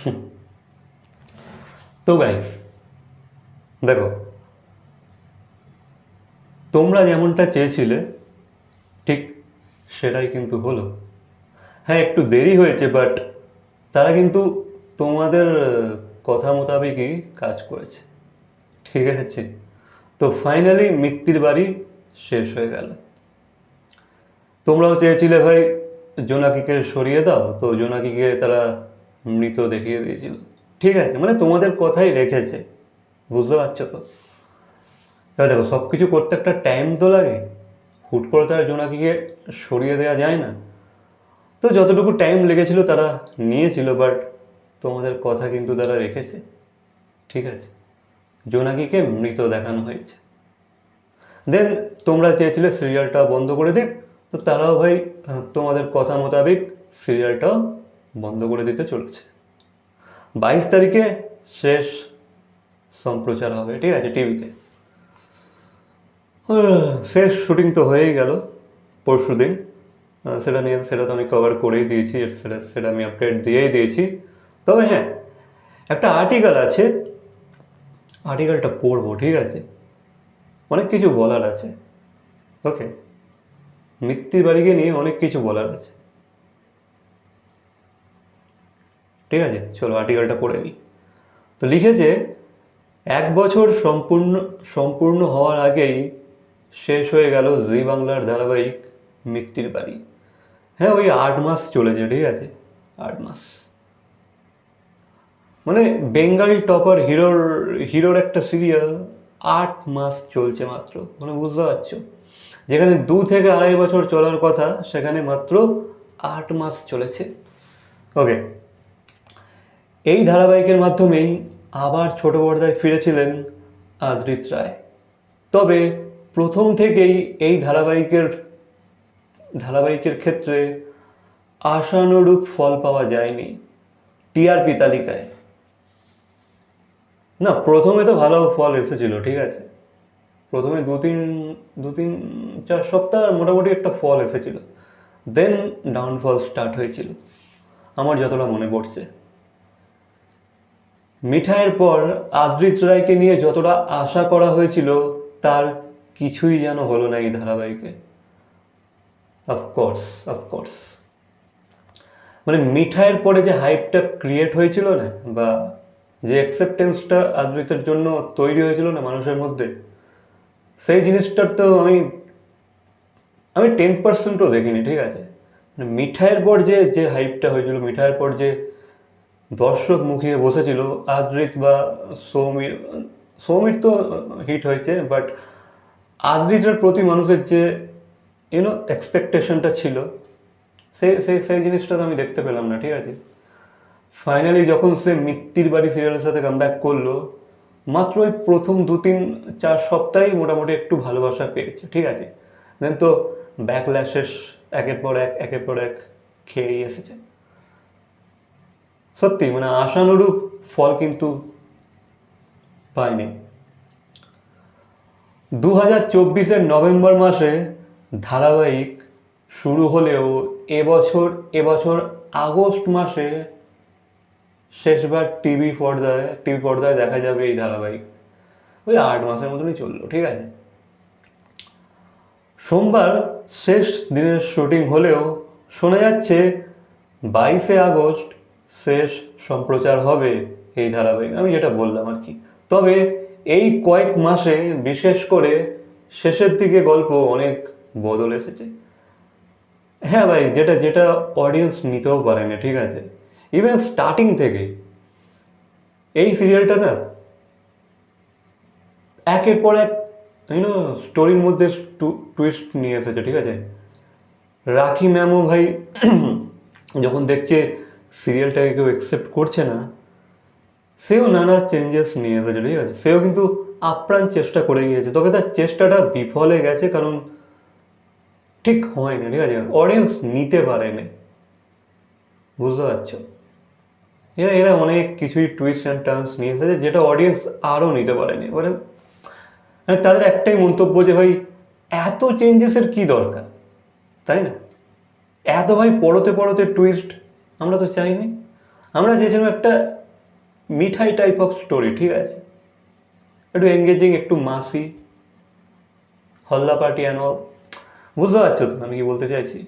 তো গাইস দেখো, তোমরা যেমনটা চেয়েছিলে, ঠিক সেটাই কিন্তু হলো। হ্যাঁ একটু দেরি হয়েছে বাট তারা কিন্তু তোমাদের কথা মোতাবেকই কাজ করেছে। ঠিক আছে তো ফাইনালি মৃত্যুর বাড়ি শেষ হয়ে গেল। তোমরাও চেয়েছিলে ভাই, জোনাকিকে সরিয়ে দাও, তো জোনাকিকে তারা মৃত দেখিয়ে দিয়েছিল। ঠিক আছে মানে তোমাদের কথাই রেখেছে। বুঝতে পারছ তো? এবার দেখো সব কিছু করতে একটা টাইম তো লাগে। হুট করে তারা জোনাকিকে সরিয়ে দেওয়া যায় না। তো যতটুকু টাইম লেগেছিল তারা নিয়েছিল বাট তোমাদের কথা কিন্তু তারা রেখেছে। ঠিক আছে, জোনাকিকে মৃত দেখানো হয়েছে। দেন তোমরা চেয়েছিলে সিরিয়ালটা বন্ধ করে দিক। তো তারাও ভাই, তোমাদের কথা মোতাবেক সিরিয়ালটাও বন্ধ করে দিতে চলেছে। বাইশ তারিখে শেষ সম্প্রচার হবে, ঠিক আছে, টিভিতে। শেষ শুটিং তো হয়েই গেল পরশু দিন। সেটা নিয়ে, সেটা তো আমি কভার করেই দিয়েছি সেটা সেটা আমি আপডেট দিয়েই দিয়েছি। তবে হ্যাঁ একটা আর্টিকেল আছে আর্টিকেলটা পড়ব, ঠিক আছে? অনেক কিছু বলার আছে। ওকে মৃত্যুর বাড়িকে নিয়ে অনেক কিছু বলার আছে। ঠিক আছে? চলো আর্টিকেলটা পড়ে নিই। তো লিখেছে, এক বছর সম্পূর্ণ সম্পূর্ণ হওয়ার আগেই শেষ হয়ে গেল জি বাংলার ধারাবাহিক মৃত্যুর বাড়ি। হ্যাঁ ওই আট মাস চলেছে, ঠিক আছে? আট মাস। মানে বেঙ্গল টপার হিরোর হিরোর একটা সিরিয়াল আট মাস চলছে মাত্র মানে বুঝতে পারছ? যেখানে দু থেকে আড়াই বছর চলার কথা, সেখানে মাত্র আট মাস চলেছে। ওকে এই ধারাবাহিকের মাধ্যমেই আবার ছোট পর্দায় ফিরেছিলেন আদ্রিত রায়। তবে প্রথম থেকেই এই ধারাবাহিকের ধারাবাহিকের ক্ষেত্রে আশানুরূপ ফল পাওয়া যায়নি টিআরপি তালিকায়। না, প্রথমে তো ভালো ফল এসেছিল, ঠিক আছে। প্রথমে দু তিন দু তিন, চার সপ্তাহ মোটামুটি একটা ফল এসেছিল। দেন ডাউনফল স্টার্ট হয়েছিল। আমার যতটা মনে পড়ছে। মিঠাইয়ের পর আদ্রিত রায়কে নিয়ে যতটা আশা করা হয়েছিল, তার কিছুই যেন হলো না এই ধারাবাহিকে। অফকোর্স অফকোর্স মানে মিঠাইয়ের পরে যে হাইপটা ক্রিয়েট হয়েছিল না, বা যে অ্যাকসেপ্টেন্সটা আদ্রিতের জন্য তৈরি হয়েছিল না মানুষের মধ্যে, সেই জিনিসটার তো আমি আমি টেন পার্সেন্টও দেখিনি, ঠিক আছে? মানে মিঠাইয়ের পর যে যে হাইপটা হয়েছিল, মিঠাইয়ের পর যে দর্শক মুখিয়ে বসেছিল, আদ্রিত বা সৌমির। সৌমির তো হিট হয়েছে বাট আদ্রিতের প্রতি মানুষের যে ইউনো এক্সপেকটেশনটা ছিল সেই সেই সেই জিনিসটা তো আমি দেখতে পেলাম না, ঠিক আছে? ফাইনালি যখন সে মৃত্যুর বাড়ি সিরিয়ালের সাথে কাম ব্যাক করল, মাত্র ওই প্রথম দু, তিন, চার সপ্তাহেই মোটামুটি একটু ভালোবাসা পেয়েছে, ঠিক আছে? দেন তো ব্যাকল্যাশেস একের পর এক, একের পর এক খেয়েই এসেছে। সত্যি মানে আশানুরূপ ফল কিন্তু পায়নি দু হাজার চব্বিশের নভেম্বর মাসে ধারাবাহিক শুরু হলেও এবছর এবছর আগস্ট মাসে শেষবার টিভি পর্দায় টিভি পর্দায় দেখা যাবে এই ধারাবাহিক। ওই আট মাসের মতনই চলল, ঠিক আছে? সোমবার শেষ দিনের শুটিং হলেও শোনা যাচ্ছে বাইশে আগস্ট শেষ সম্প্রচার হবে এই ধারাবাহিক। আমি যেটা বললাম আর কি। তবে এই কয়েক মাসে বিশেষ করে শেষের দিকে গল্প অনেক বদল এসেছে। হ্যাঁ ভাই, যেটা যেটা অডিয়েন্স নিতেও পারে না, ঠিক আছে? ইভেন স্টার্টিং থেকে। এই সিরিয়ালটা না, একের পর এক ইউনো স্টোরির মধ্যে টুইস্ট নিয়ে এসেছে, ঠিক আছে? রাখি ম্যামও ভাই, যখন দেখছে সিরিয়ালটাকে কেউ অ্যাকসেপ্ট করছে না, সেও নানা চেঞ্জেস নিয়ে এসেছে, ঠিক আছে? সেও কিন্তু আপ্রাণ চেষ্টা করে গিয়েছে, তবে তার চেষ্টাটা বিফলে গেছে কারণ ঠিক হয়নি, ঠিক আছে? অডিয়েন্স নিতে পারেনি। বুঝতে পারছ? এরা এরা অনেক কিছুই টুইস্ট অ্যান্ড টার্নস নিয়ে এসেছে, যেটা অডিয়েন্স আরও নিতে পারেনি। মানে মানে তাদের একটাই মন্তব্য যে, ভাই, এত চেঞ্জেসের কি দরকার? তাই না? এত ভাই পড়তে পড়তে টুইস্ট আমরা তো চাইনি। আমরা চেয়েছিলাম একটা মিঠাই টাইপ অফ স্টোরি ঠিক আছে? একটু এঙ্গেজিং একটু মাসি, হল্লা পার্টি অ্যান্ড অল বুঝতে পারছ তো আমি কি বলতে চাইছি?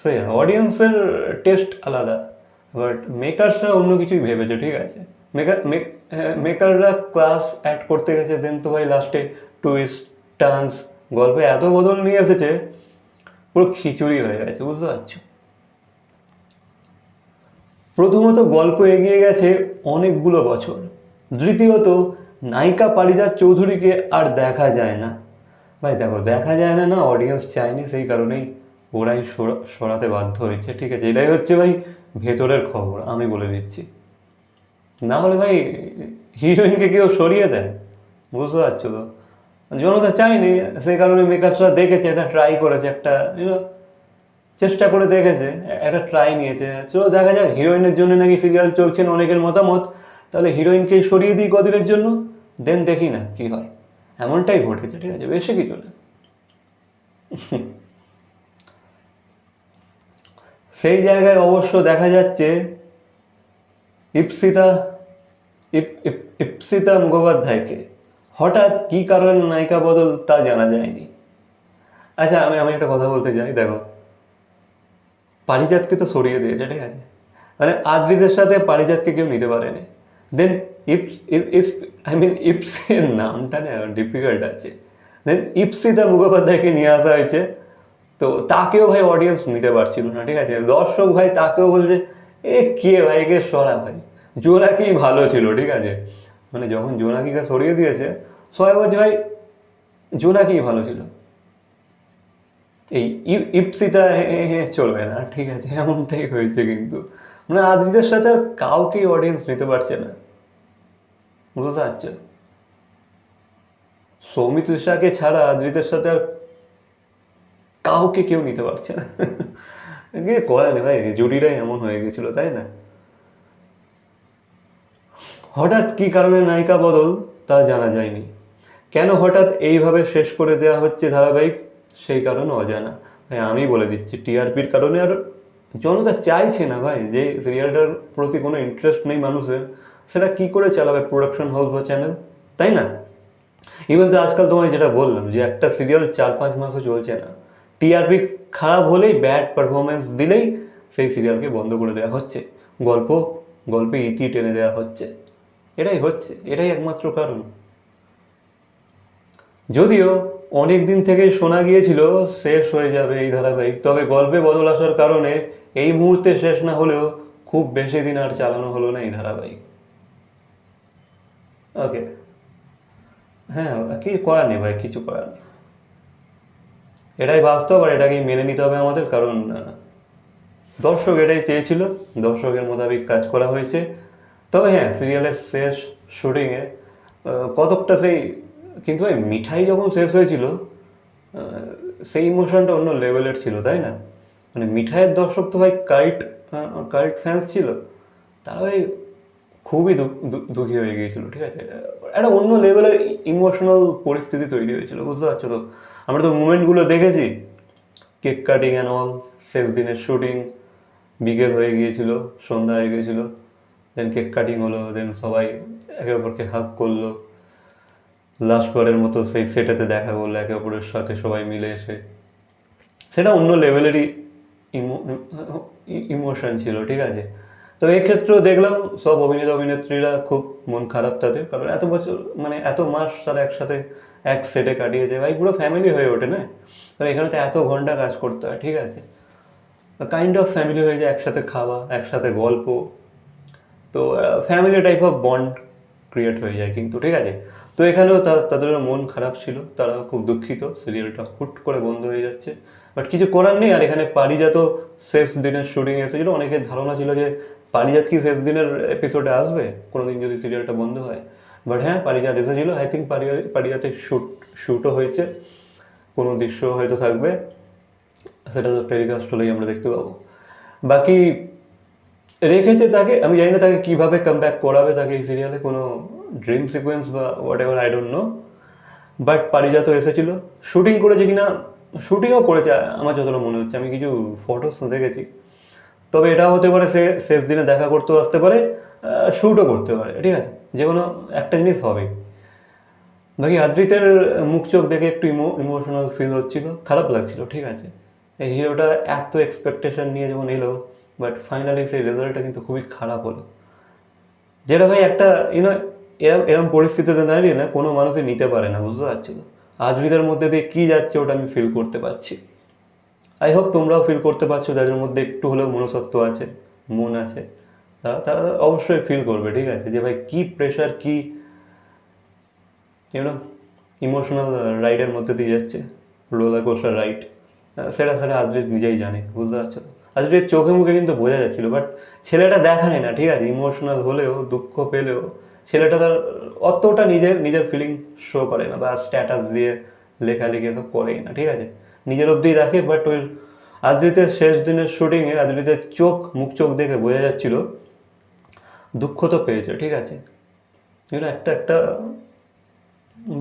সে অডিয়েন্সের টেস্ট আলাদা বাট মেকার্সরা অন্য কিছুই ভেবেছে, ঠিক আছে? মেকার মেকাররা ক্লাস অ্যাড করতে গেছে দেন তো ভাই লাস্টে টুইস্ট টান্স গল্পে এত বদল নিয়ে এসেছে, পুরো খিচুড়ি হয়ে গেছে, বুঝতে পারছ? প্রথমত গল্প এগিয়ে গেছে অনেকগুলো বছর। দ্বিতীয়ত, নায়িকা পারিজাত চৌধুরীকে আর দেখা যায় না। ভাই, দেখো, দেখা যায় না না অডিয়েন্স চায়নি, সেই কারণেই ওরাই সরা- সরাতে বাধ্য হয়েছে। ঠিক আছে, এটাই হচ্ছে ভাই ভেতরের খবর, আমি বলে দিচ্ছি। না হলে ভাই, হিরোইনকে কেউ সরিয়ে দেয়, বুঝতে পারছ তো? জনতা চায়নি, সেই কারণে মেকআপসরা দেখেছে, একটা ট্রাই করেছে, একটা চেষ্টা করে দেখেছে, একটা ট্রাই নিয়েছে। চলো দেখা যাক হিরোইনের জন্য নাকি সিরিয়াল চলছেন অনেকের মতামত। তাহলে হিরোইনকে সরিয়ে দিই কদিনের জন্য? দেন দেখি না কি হয়। এমনটাই ঘটেছে, ঠিক আছে? বেশি কিছু না। সেই জায়গায় অবশ্য দেখা যাচ্ছে, ইপসিতা, ইপ- ইপ- ইপসিতা মুখোপাধ্যায়কে। হঠাৎ কি কারণে নায়িকা বদল তা জানা যায়নি। আচ্ছা আমি আমি একটা কথা বলতে চাই দেখো। পারিজাতকে তো সরিয়ে দিয়েছে ঠিক আছে। মানে আদ্রিদের সাথে পারিজাতকে কেউ নিতে পারেনি। দেন ইপস ইস আই মিন ইপসের নামটা না ডিফিকাল্ট আছে। দেন ইপসিতা মুখোপাধ্যায়কে নিয়ে আসা হয়েছে। তো তাকেও ভাই অডিয়েন্স নিতে পারছিল না, ঠিক আছে। দর্শক ভাই তাকেও বলছে, এ কে ভাই কে সরা ভাই। জোনাকি ভালো ছিল, ঠিক আছে। মানে যখন জোনাকিকে সরিয়ে দিয়েছে, সবাই বলছে, ভাই, জোনাকি ভালো ছিল। এই ইপসিটা চলবে না, ঠিক আছে, এমনটাই হয়েছে কিন্তু। মানে আদ্রিদের সাথে আর কাউকেই অডিয়েন্স নিতে পারছে না। বুঝতে পারছ? সৌমিত ঋষাকে ছাড়া আদ্রিদের সাথে আর কাউকে কেউ নিতে পারছে না। করার নেই ভাই জুটিটাই এমন হয়ে গেছিল, তাই না? হঠাৎ কি কারণে নায়িকা বদল তা জানা যায়নি। কেন হঠাৎ এইভাবে শেষ করে দেওয়া হচ্ছে ধারাবাহিক? সেই কারণ অজানা। ভাই আমি বলে দিচ্ছি টিআরপির কারণে আর জনতা চাইছে না ভাই, যে সিরিয়ালটার প্রতি কোনো ইন্টারেস্ট নেই মানুষের, সেটা কি করে চালাবে প্রোডাকশন হাউস বা চ্যানেল তাই না? ইভেন তো আজকাল তোমায় যেটা বললাম, যে একটা সিরিয়াল চার পাঁচ মাসও চলছে না। টিআরপি খারাপ হলেই ব্যাড পারফরমেন্স দিলেই সেই সিরিয়ালকে বন্ধ করে দেওয়া হচ্ছে। গল্প, গল্পে ইতি টেনে দেওয়া হচ্ছে। এটাই হচ্ছে, এটাই একমাত্র কারণ। যদিও অনেক দিন থেকেই শোনা গিয়েছিল, শেষ হয়ে যাবে এই ধারাবাহিক। তবে গল্পে বদল আসার কারণে এই মুহূর্তে শেষ না হলেও খুব বেশি দিন আর চালানো হলো না এই ধারাবাহিক। ওকে। হ্যাঁ কি করার নেই ভাই, কিছু করার নেই। এটাই বাস্তব আর এটাকেই মেনে নিতে হবে আমাদের, কারণ দর্শক এটাই চেয়েছিল, দর্শকের মোতাবেক কাজ করা হয়েছে। তবে হ্যাঁ সিরিয়ালের শেষ শুটিংয়ে কতকটা সেই কিন্তু ভাই, মিঠাই যখন শেষ হয়েছিল সেই ইমোশনটা অন্য লেভেলের ছিল, তাই না? মানে মিঠাইয়ের দর্শক তো ভাই কাল্ট কাল্ট ফ্যান্স ছিল। তারা ভাই খুবই দুঃখী হয়ে গিয়েছিল, ঠিক আছে? একটা অন্য লেভেলের ইমোশনাল পরিস্থিতি তৈরি হয়েছিল, বুঝতে পারছ তো? আমরা তো মুমেন্টগুলো দেখেছি। কেক কাটিং অ্যান্ড অল শেষ দিনের শুটিং বিকেল হয়ে গিয়েছিল, সন্ধ্যা হয়ে গিয়েছিল দেন কেক কাটিং হলো দেন সবাই একে অপরকে হাক করল। লাস্ট বারের মতো সেই সেটাতে দেখা করল, একে অপরের সাথে সবাই মিলে এসে। সেটা অন্য লেভেলেরই ইমোশন ছিল, ঠিক আছে? তো এই ক্ষেত্রেও দেখলাম সব অভিনেতা, অভিনেত্রীরা খুব মন খারাপ তাদের, কারণ এত বছর মানে এত মাস তারা একসাথে এক সেটে কাটিয়েছে। ভাই, পুরো ফ্যামিলি হয়ে ওঠে, না? কারণ এখানে তো এত ঘণ্টা কাজ করতে হয়, ঠিক আছে? কাইন্ড অফ ফ্যামিলি হয়ে যায়, একসাথে খাওয়া, একসাথে গল্প। তো family type of bond create হয়ে যায় কিন্তু, ঠিক আছে? তো এখানেও তাদের মন খারাপ ছিল। তারা খুব দুঃখিত। সিরিয়ালটা হুট করে বন্ধ হয়ে যাচ্ছে। বাট কিছু করার নেই। আর এখানে পারিজাত শেষ দিনের শুটিং এসেছিল। অনেকের ধারণা ছিল যে পারিজাত কি শেষ দিনের এপিসোডে আসবে? কোনোদিন যদি সিরিয়ালটা বন্ধ হয়। বাট হ্যাঁ পারিজাত এসেছিল। আই থিঙ্ক পারিজাতের শ্যুট শ্যুটও হয়েছে। কোনো দৃশ্য হয়তো থাকবে। সেটা তো টেলিকাস্ট হলেই আমরা দেখতে পাবো। বাকি রেখেছে তাকে। আমি জানি না তাকে কীভাবে কাম ব্যাক করাবে তাকে এই সিরিয়ালে কোনো ড্রিম সিকোয়েন্স বা whatever I don't know but Parijat এসেছিল। শুটিং করেছে কিনা? শুটিংও করেছে, আমার যতটা মনে হচ্ছে। আমি কিছু ফটোস দেখেছি তবে এটাও হতে পারে সে, শেষ দিনে দেখা করতেও আসতে পারে শ্যুটও করতে পারে। ঠিক আছে? যে কোনো একটা জিনিস হবে বাকি আদ্রিতের মুখ চোখ দেখে একটু ইমো ইমোশনাল ফিল হচ্ছিল। খারাপ লাগছিল, ঠিক আছে? এই হিরোটা এত এক্সপেকটেশন নিয়ে যখন এলো বাট ফাইনালি সেই রেজাল্টটা কিন্তু খুবই খারাপ হলো। যেটা ভাই একটা ইউনো এরম এরম পরিস্থিতিতে দাঁড়িয়ে না কোনো মানুষই নিতে পারে না, বুঝতে পারছ তো? আজরিদের মধ্যে দিয়ে কী যাচ্ছে ওটা আমি ফিল করতে পারছি। আই হোপ তোমরাও ফিল করতে পারছ, যাদের মধ্যে একটু হলেও মনসত্ব আছে, মন আছে, তারা তারা অবশ্যই ফিল করবে, ঠিক আছে? যে ভাই কী প্রেশার কী ইউনো ইমোশনাল রাইডের মধ্যে দিয়ে যাচ্ছে রোলার কোস্টার রাইড সেটা সেটা আজরিত নিজেই জানে, বুঝতে পারছ তো? আজরিত চোখে মুখে কিন্তু বোঝা যাচ্ছিল বাট ছেলেটা দেখায় না, ঠিক আছে? ইমোশনাল হলেও, দুঃখ পেলেও ছেলেটা তার অতটা নিজের নিজের ফিলিং শো করে না বা স্ট্যাটাস দিয়ে লেখালেখি এসব করেই না, ঠিক আছে? নিজের অবধি রাখে বাট ওই আদ্রিতের শেষ দিনের শুটিংয়ে আদ্রিতের চোখ, মুখ চোখ দেখে বোঝা যাচ্ছিল, দুঃখ তো পেয়েছে, ঠিক আছে? এগুলো একটা একটা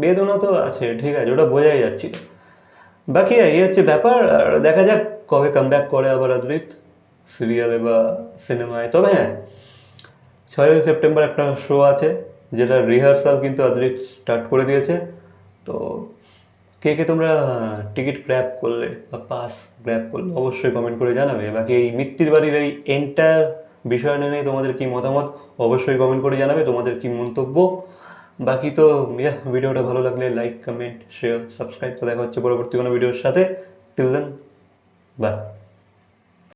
বেদনা তো আছে, ঠিক আছে? ওটা বোঝাই যাচ্ছিল। বাকি এই হচ্ছে ব্যাপার, আর দেখা যাক কবে কাম করে আবার অদ্রিত সিরিয়ালে বা সিনেমায় তবে হ্যাঁ ছয়ই সেপ্টেম্বর একটা শো আছে, যেটা রিহার্সাল কিন্তু অদ্রিত স্টার্ট করে দিয়েছে। তো কে কে তোমরা টিকিট গ্র্যাব করলে বা পাস গ্র্যাব করলে অবশ্যই কমেন্ট করে জানাবে। বাকি এই মৃত্যুর বাড়ির এই এন্টায়ার বিষয় নিয়ে তোমাদের কি মতামত, অবশ্যই কমেন্ট করে জানাবে, তোমাদের কি মন্তব্য। বাকি তো ভিডিওটা ভালো লাগলে লাইক কমেন্ট শেয়ার সাবস্ক্রাইব তো দেখা হচ্ছে পরবর্তী কোনো ভিডিওর সাথে। Till then by